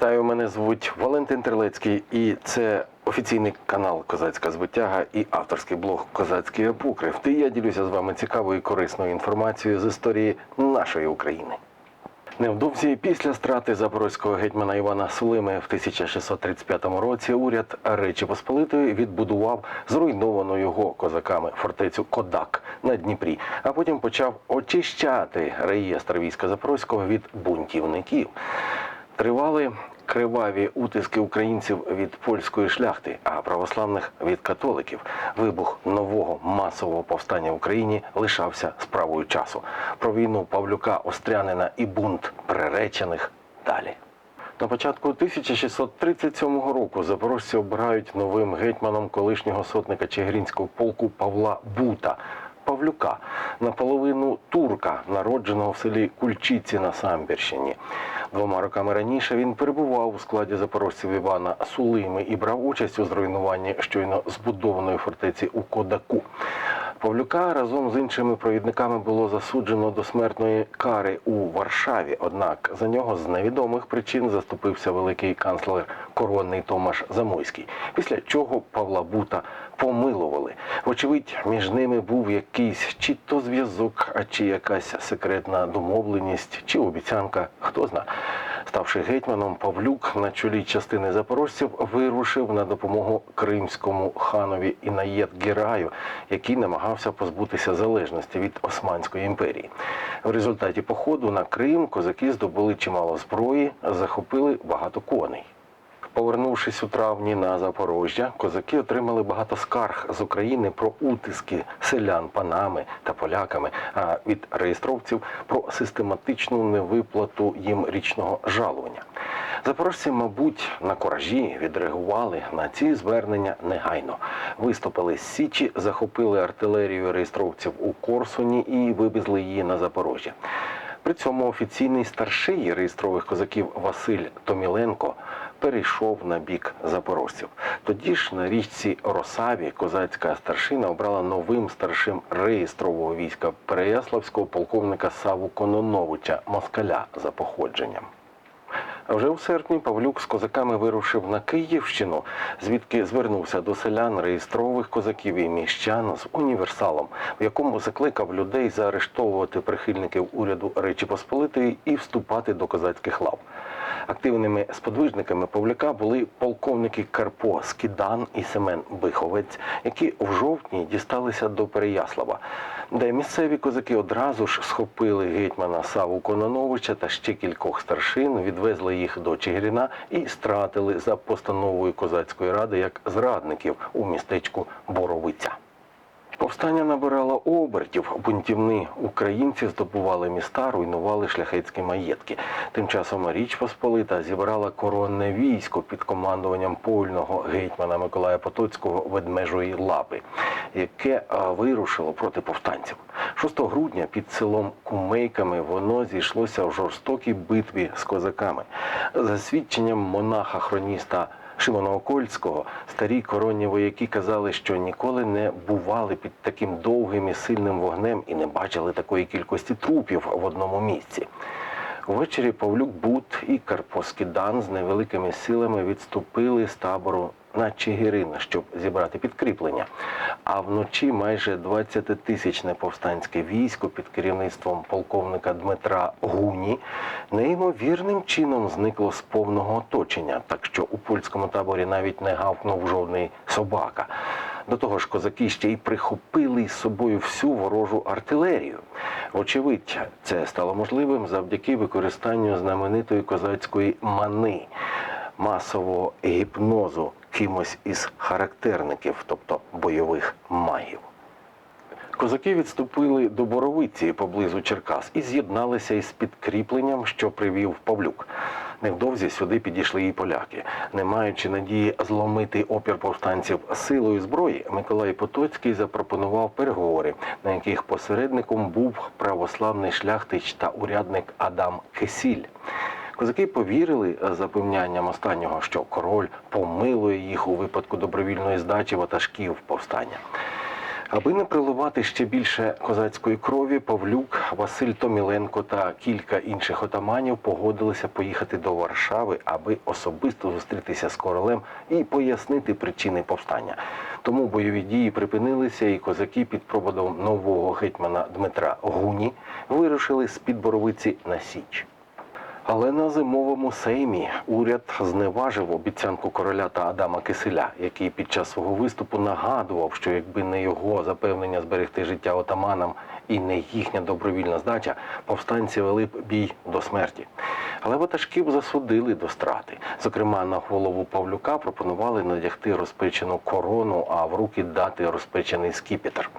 Вітаю, мене звуть Валентин Терлецький, і це офіційний канал Козацька звитяга і авторський блог Козацький Апокрив. Де я ділюся з вами цікавою і корисною інформацією з історії нашої України. Невдовзі після страти запорозького гетьмана Івана Сулими в 1635 році уряд Речі Посполитої відбудував зруйновану його козаками фортецю Кодак на Дніпрі, а потім почав очищати реєстр війська Запорозького від бунтівників. Тривали криваві утиски українців від польської шляхти, а православних від католиків. Вибух нового масового повстання в Україні лишався справою часу. Про війну Павлюка Острянина і бунт приречених далі. На початку 1637 року запорожці обирають новим гетьманом колишнього сотника Чигиринського полку Павла Бута. Павлюка, наполовину турка, народженого в селі Кульчиці на Самбірщині. Двома роками раніше він перебував у складі запорожців Івана Сулими і брав участь у зруйнуванні щойно збудованої фортеці у Кодаку. Павлюка разом з іншими провідниками було засуджено до смертної кари у Варшаві. Однак за нього з невідомих причин заступився великий канцлер коронний Томаш Замойський. Після чого Павла Бута помилували. Вочевидь, між ними був якийсь чи то зв'язок, а чи якась секретна домовленість, чи обіцянка, хто зна. Ставши гетьманом, Павлюк на чолі частини запорожців вирушив на допомогу кримському ханові Інаєт Гераю, який намагався позбутися залежності від Османської імперії. В результаті походу на Крим козаки здобули чимало зброї, захопили багато коней. Повернувшись у травні на Запорожжя, козаки отримали багато скарг з України про утиски селян панами та поляками, а від реєстровців про систематичну невиплату їм річного жалування. Запорожці, мабуть, на коражі відреагували на ці звернення негайно. Виступили з Січі, захопили артилерію реєстровців у Корсуні і вивезли її на Запорожжя. При цьому офіційний старший реєстрових козаків Василь Томіленко перейшов на бік запорожців. Тоді ж на річці Росаві козацька старшина обрала новим старшим реєстрового війська Переяславського полковника Саву Кононовича Москаля за походженням. А вже у серпні Павлюк з козаками вирушив на Київщину, звідки звернувся до селян реєстрових козаків і міщан з універсалом, в якому закликав людей заарештовувати прихильників уряду Речі Посполитої і вступати до козацьких лав. Активними сподвижниками Павлюка були полковники Карпо Скідан і Семен Биховець, які в жовтні дісталися до Переяслава, де місцеві козаки одразу ж схопили гетьмана Саву Кононовича та ще кількох старшин, відвезли їх до Чигирина і стратили за постановою козацької ради як зрадників у містечку Боровиця. Повстання набирало обертів. Бунтівни українці здобували міста, руйнували шляхетські маєтки. Тим часом Річ Посполита зібрала коронне військо під командуванням польного гетьмана Миколая Потоцького ведмежої лапи, яке вирушило проти повстанців. 6 грудня під селом Кумейками воно зійшлося в жорстокій битві з козаками. За свідченням монаха-хроніста Шимона Окольського старі коронні вояки казали, що ніколи не бували під таким довгим і сильним вогнем і не бачили такої кількості трупів в одному місці. Увечері Павлюк Бут і Карпоскідан з невеликими силами відступили з табору на Чигирина, щоб зібрати підкріплення. А вночі майже 20-тисячне повстанське військо під керівництвом полковника Дмитра Гуні неймовірним чином зникло з повного оточення, так що у польському таборі навіть не гавкнув жодний собака. До того ж, козаки ще й прихопили з собою всю ворожу артилерію. Вочевидь, це стало можливим завдяки використанню знаменитої козацької мани, масового гіпнозу кимось із характерників, тобто бойових магів. Козаки відступили до Боровиці поблизу Черкас і з'єдналися із підкріпленням, що привів Павлюк. Невдовзі сюди підійшли і поляки. Не маючи надії зломити опір повстанців силою зброї, Миколай Потоцький запропонував переговори, на яких посередником був православний шляхтич та урядник Адам Кисіль. Козаки повірили запевнянням останнього, що король помилує їх у випадку добровільної здачі ватажків повстання. Аби не приливати ще більше козацької крові, Павлюк, Василь Томіленко та кілька інших отаманів погодилися поїхати до Варшави, аби особисто зустрітися з королем і пояснити причини повстання. Тому бойові дії припинилися, і козаки під проводом нового гетьмана Дмитра Гуні вирушили з під Боровиці на Січ. Але на зимовому сеймі уряд зневажив обіцянку короля та Адама Киселя, який під час свого виступу нагадував, що якби не його запевнення зберегти життя отаманам і не їхня добровільна здача, повстанці вели б бій до смерті. Але ватажків засудили до страти. Зокрема, на голову Павлюка пропонували надягти розпечену корону, а в руки дати розпечений скіпетр.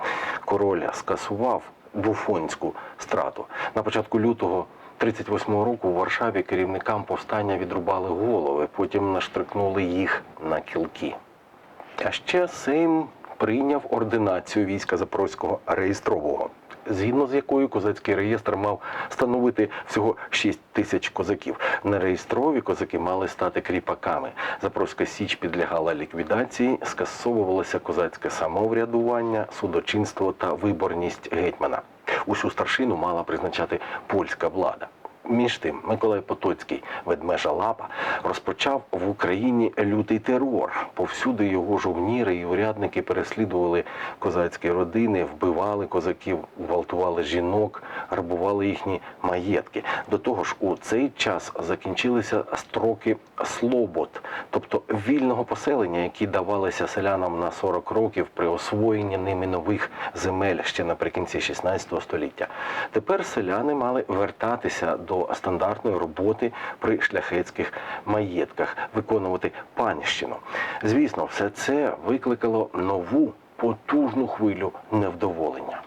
Король скасував буфонську страту. На початку лютого 38-го року у Варшаві керівникам повстання відрубали голови, потім наштрикнули їх на кілки. А ще Сейм прийняв ординацію війська Запорозького реєстрового, згідно з якою козацький реєстр мав становити всього 6 тисяч козаків. Нереєстрові козаки мали стати кріпаками. Запорозька січ підлягала ліквідації, скасовувалося козацьке самоврядування, судочинство та виборність гетьмана. Усю старшину мала призначати польська влада. Між тим, Миколай Потоцький, ведмежа Лапа, розпочав в Україні лютий терор. Повсюди його жовніри і урядники переслідували козацькі родини, вбивали козаків, гвалтували жінок, грабували їхні маєтки. До того ж, у цей час закінчилися строки слобод, тобто вільного поселення, які давалися селянам на 40 років при освоєнні ними нових земель ще наприкінці 16 століття. Тепер селяни мали вертатися до стандартної роботи при шляхетських маєтках, виконувати панщину. Звісно, все це викликало нову потужну хвилю невдоволення.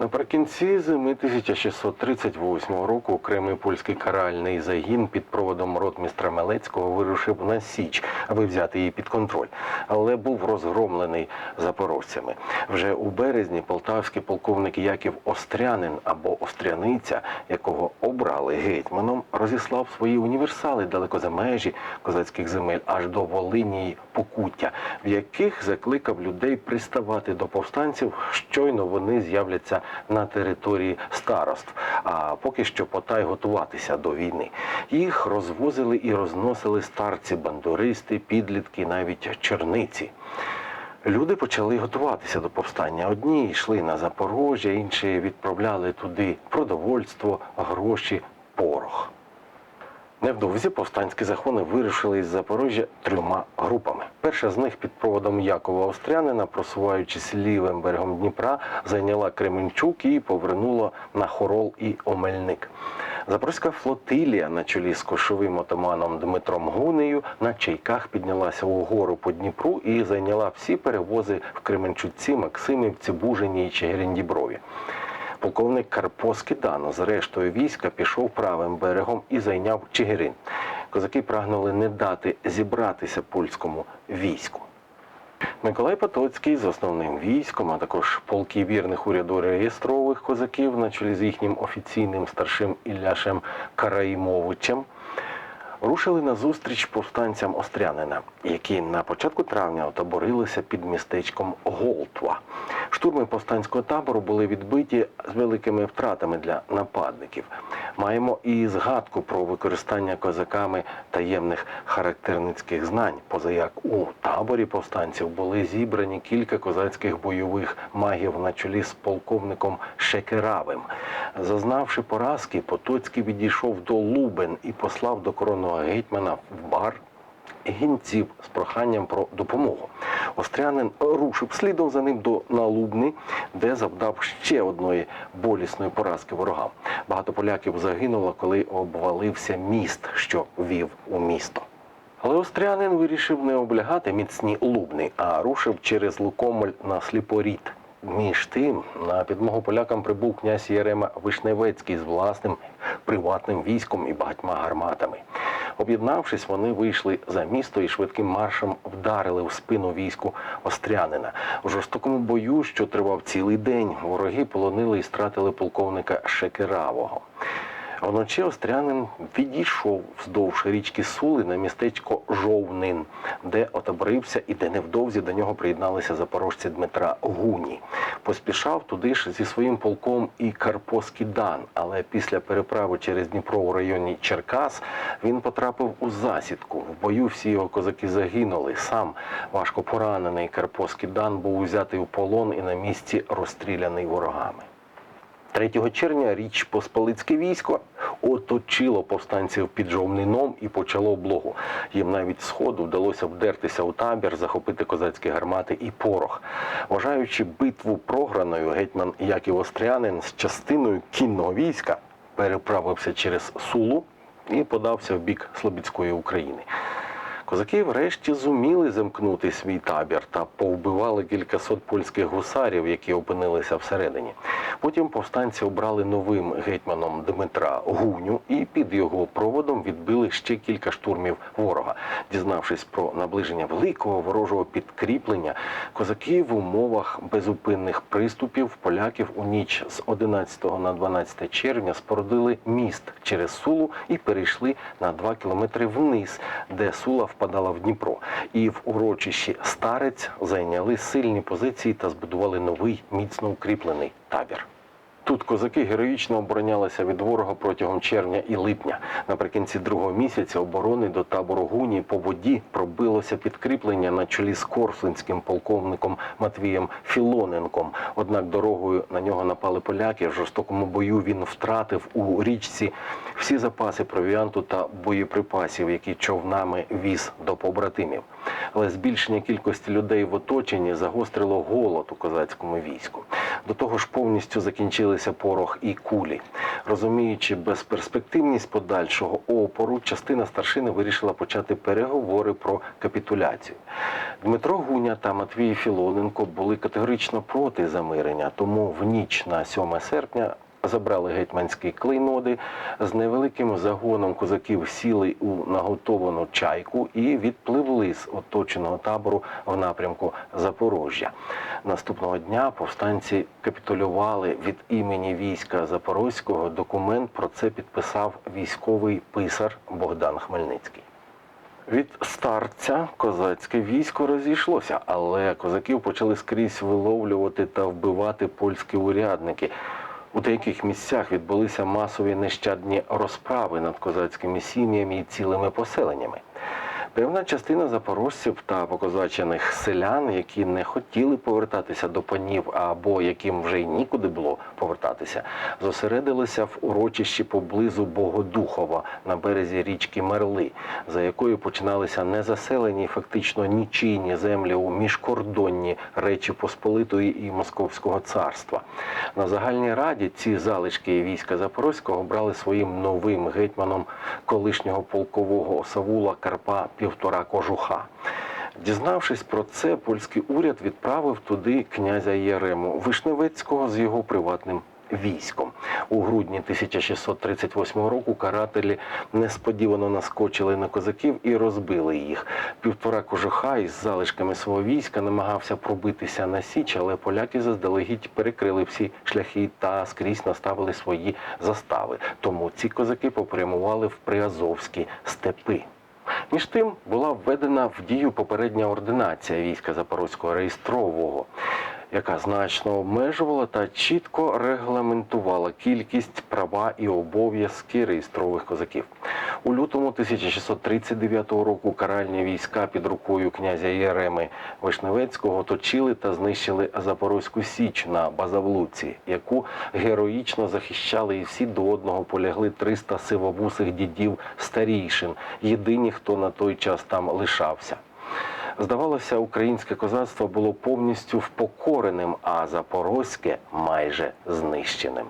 Наприкінці зими 1638 року окремий польський каральний загін під проводом ротмістра Мелецького вирушив на Січ, аби взяти її під контроль, але був розгромлений запорожцями. Вже у березні полтавський полковник Яків Острянин або Остряниця, якого обрали гетьманом, розіслав свої універсали далеко за межі козацьких земель аж до Волині й Покуття, в яких закликав людей приставати до повстанців, щойно вони з'являться на території староств. А поки що потай готуватися до війни. Їх розвозили і розносили старці, бандуристи, підлітки, навіть черниці. Люди почали готуватися до повстання. Одні йшли на Запорожжя, інші відправляли туди продовольство, гроші, порох. Невдовзі повстанські загони вирушили із Запорожжя трьома групами. Перша з них під проводом Якова Острянина, просуваючись лівим берегом Дніпра, зайняла Кременчук і повернула на Хорол і Омельник. Запорозька флотилія на чолі з кошовим отаманом Дмитром Гунею на чайках піднялася угору по Дніпру і зайняла всі перевози в Кременчуці, Максимівці, Бужині і Чигирин-Діброві. Полковник Карпо Скидано з рештою війська пішов правим берегом і зайняв Чигирин. Козаки прагнули не дати зібратися польському війську. Миколай Потоцький з основним військом, а також полки вірних уряду реєстрових козаків на чолі з їхнім офіційним старшим Ілляшем Караїмовичем, рушили на зустріч повстанцям Острянина, які на початку травня отоборилися під містечком Голтва. Штурми повстанського табору були відбиті з великими втратами для нападників. Маємо і згадку про використання козаками таємних характерницьких знань, поза як у таборі повстанців були зібрані кілька козацьких бойових магів на чолі з полковником Шекеравим. Зазнавши поразки, Потоцький відійшов до Лубен і послав до коронного гетьмана в бар гінців з проханням про допомогу. Острянин рушив слідом за ним до Налубни, де завдав ще одної болісної поразки ворогам. Багато поляків загинуло, коли обвалився міст, що вів у місто. Але Острянин вирішив не облягати міцні лубни, а рушив через Лукомель на сліпорід. Між тим, на підмогу полякам прибув князь Єрема Вишневецький з власним приватним військом і багатьма гарматами. Об'єднавшись, вони вийшли за місто і швидким маршем вдарили в спину війську Острянина. У жорстокому бою, що тривав цілий день, вороги полонили і стратили полковника Шекеравого. Вночі Острянин відійшов вздовж річки Сули на містечко Жовнин, де отобрився і де невдовзі до нього приєдналися запорожці Дмитра Гуні. Поспішав туди ж зі своїм полком і Карпо Скідан, але після переправи через Дніпро у районі Черкас він потрапив у засідку. В бою всі його козаки загинули. Сам важко поранений Карпо Скідан був узятий у полон і на місці розстріляний ворогами. 3 червня Річ Посполицьке військо оточило повстанців під Жовнином і почало облогу. Їм навіть сходу вдалося вдертися у табір, захопити козацькі гармати і порох. Вважаючи битву програною, гетьман Яків Острянин з частиною кінного війська переправився через Сулу і подався в бік Слобідської України. Козаки врешті зуміли замкнути свій табір та повбивали кількасот польських гусарів, які опинилися всередині. Потім повстанці обрали новим гетьманом Дмитра Гуню і під його проводом відбили ще кілька штурмів ворога. Дізнавшись про наближення великого ворожого підкріплення, козаки в умовах безупинних приступів поляків у ніч з 11 на 12 червня спорудили міст через Сулу і перейшли на 2 кілометри вниз, де Сула впадала в Дніпро. І в урочищі Старець зайняли сильні позиції та збудували новий міцно укріплений табір. Тут козаки героїчно оборонялися від ворога протягом червня і липня. Наприкінці другого місяця оборони до табору Гуні по воді пробилося підкріплення на чолі з корсунським полковником Матвієм Філоненком. Однак дорогою на нього напали поляки. В жорстокому бою він втратив у річці всі запаси провіанту та боєприпасів, які човнами віз до побратимів. Але збільшення кількості людей в оточенні загострило голод у козацькому війську. До того ж, повністю закінчилися порох і кулі. Розуміючи безперспективність подальшого опору, частина старшини вирішила почати переговори про капітуляцію. Дмитро Гуня та Матвій Філоненко були категорично проти замирення, тому в ніч на 7 серпня забрали гетьманські клейноди з невеликим загоном козаків сіли у наготовану чайку і відпливли з оточеного табору в напрямку Запорожжя. Наступного дня повстанці капітулювали від імені війська Запорозького. Документ про це підписав військовий писар Богдан Хмельницький. Від старця козацьке військо розійшлося, але козаків почали скрізь виловлювати та вбивати польські урядники. У деяких місцях відбулися масові нещадні розправи над козацькими сім'ями і цілими поселеннями. Певна частина запорожців та покозачених селян, які не хотіли повертатися до панів або яким вже й нікуди було повертатися, зосередилися в урочищі поблизу Богодухова на березі річки Мерли, за якою починалися незаселені, фактично нічийні землі у міжкордонні Речі Посполитої і Московського царства. На загальній раді ці залишки війська Запорозького брали своїм новим гетьманом колишнього полкового Савула Карпа півтора кожуха. Дізнавшись про це, польський уряд відправив туди князя Єрему Вишневецького з його приватним військом. У грудні 1638 року карателі несподівано наскочили на козаків і розбили їх. Півтора кожуха із залишками свого війська намагався пробитися на січ, але поляки заздалегідь перекрили всі шляхи та скрізь наставили свої застави. Тому ці козаки попрямували в Приазовські степи. Між тим була введена в дію попередня ординація війська Запорозького реєстрового, яка значно обмежувала та чітко регламентувала кількість, права і обов'язки реєстрових козаків. У лютому 1639 року каральні війська під рукою князя Єреми Вишневецького оточили та знищили Запорозьку Січ на Базавлуці, яку героїчно захищали і всі до одного полягли 300 сивобусих дідів старійшин, єдині, хто на той час там лишався. Здавалося, українське козацтво було повністю впокореним, а запорозьке майже знищеним.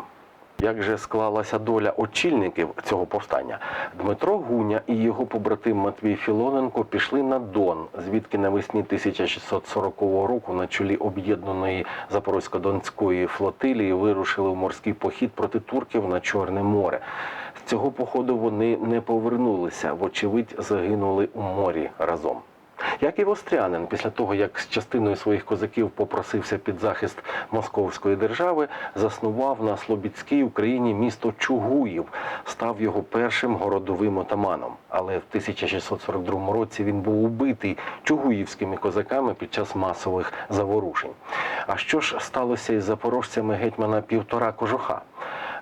Як же склалася доля очільників цього повстання? Дмитро Гуня і його побратим Матвій Філоненко пішли на Дон, звідки навесні 1640 року на чолі об'єднаної Запорозько-Донської флотилії вирушили в морський похід проти турків на Чорне море. З цього походу вони не повернулися, вочевидь, загинули у морі разом. Як і Вострянин, після того, як з частиною своїх козаків попросився під захист Московської держави, заснував на Слобідській Україні місто Чугуїв, став його першим городовим отаманом. Але в 1642 році він був убитий чугуївськими козаками під час масових заворушень. А що ж сталося із запорожцями гетьмана півтора кожуха?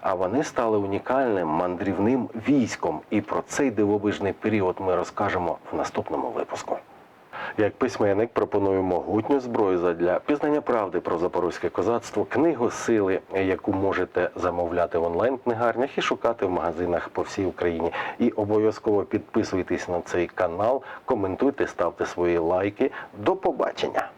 А вони стали унікальним мандрівним військом. І про цей дивовижний період ми розкажемо в наступному випуску. Як письменник пропоную могутню зброю задля пізнання правди про запорозьке козацтво, книгу сили, яку можете замовляти в онлайн-книгарнях і шукати в магазинах по всій Україні. І обов'язково підписуйтесь на цей канал, коментуйте, ставте свої лайки. До побачення!